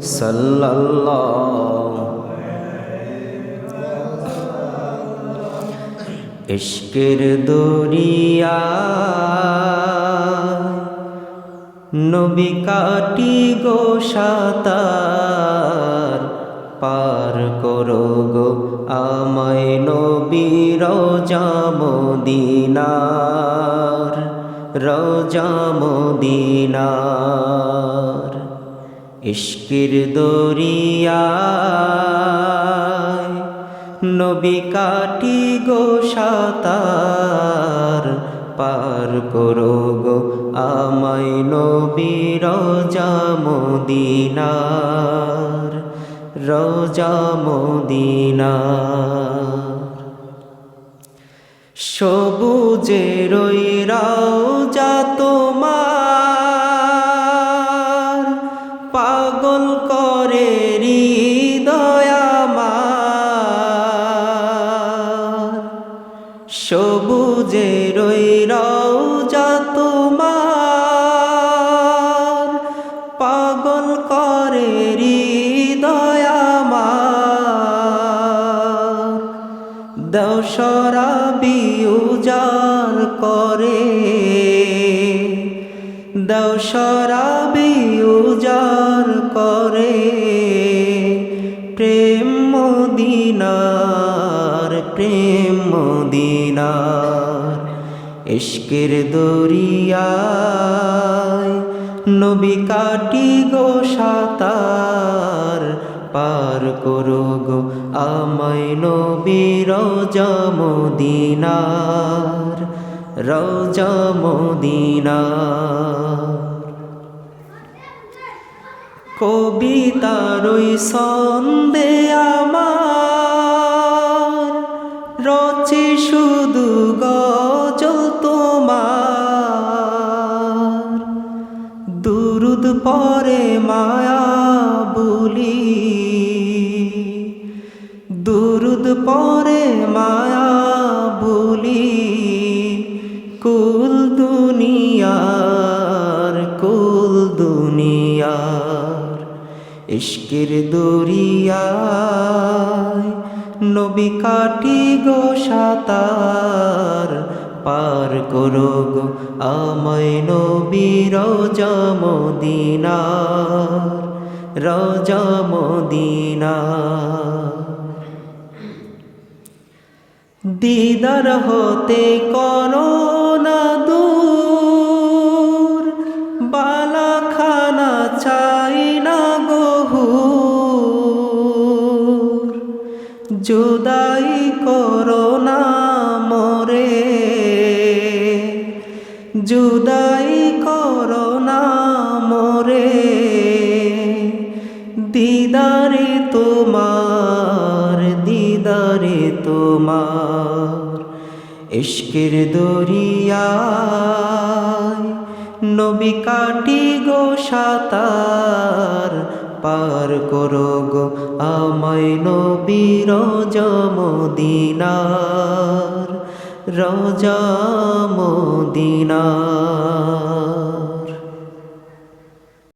সাল্লাল্লাহ ইশকের দরিয়া নবী কাটি গো সাতার। পার করো গো আমায় নবীর জামদিনার রজামদিনার ইশকের দরিয়া নবী কাটি গো সাতার পার করো গো আমায় নবীর জামদিনার রজামদিনার সবুজের সরাবি উজার করে। প্রেম মদিনার প্রেম মদিনার ইশকের দরিয়ায়। নবী কাটি গো সাতার, পার করো গো আমায় নবীর রজমদিনার রজমদিনার কবিতার ওই সন্দে আমার। রচি শুধু গজল তোমার। দুরুদ পরে মায়া বলি। দুরুদ পরে ইশকের দরিয়ায় নবী কাটি গো সাতার পার করো গো আমায় নবীর রজমদিনার রজমদিনার দিদার হতে করো না দূর জুদাই করোনা মরে। জুদাই করোনা মরে। দিদারে তোমার দিদারে তোমার ইশকের দরিয়ায় নবী কাটি গো সাতার। পার করো গো আমায় নবীর রজমদিনার রজমদিনার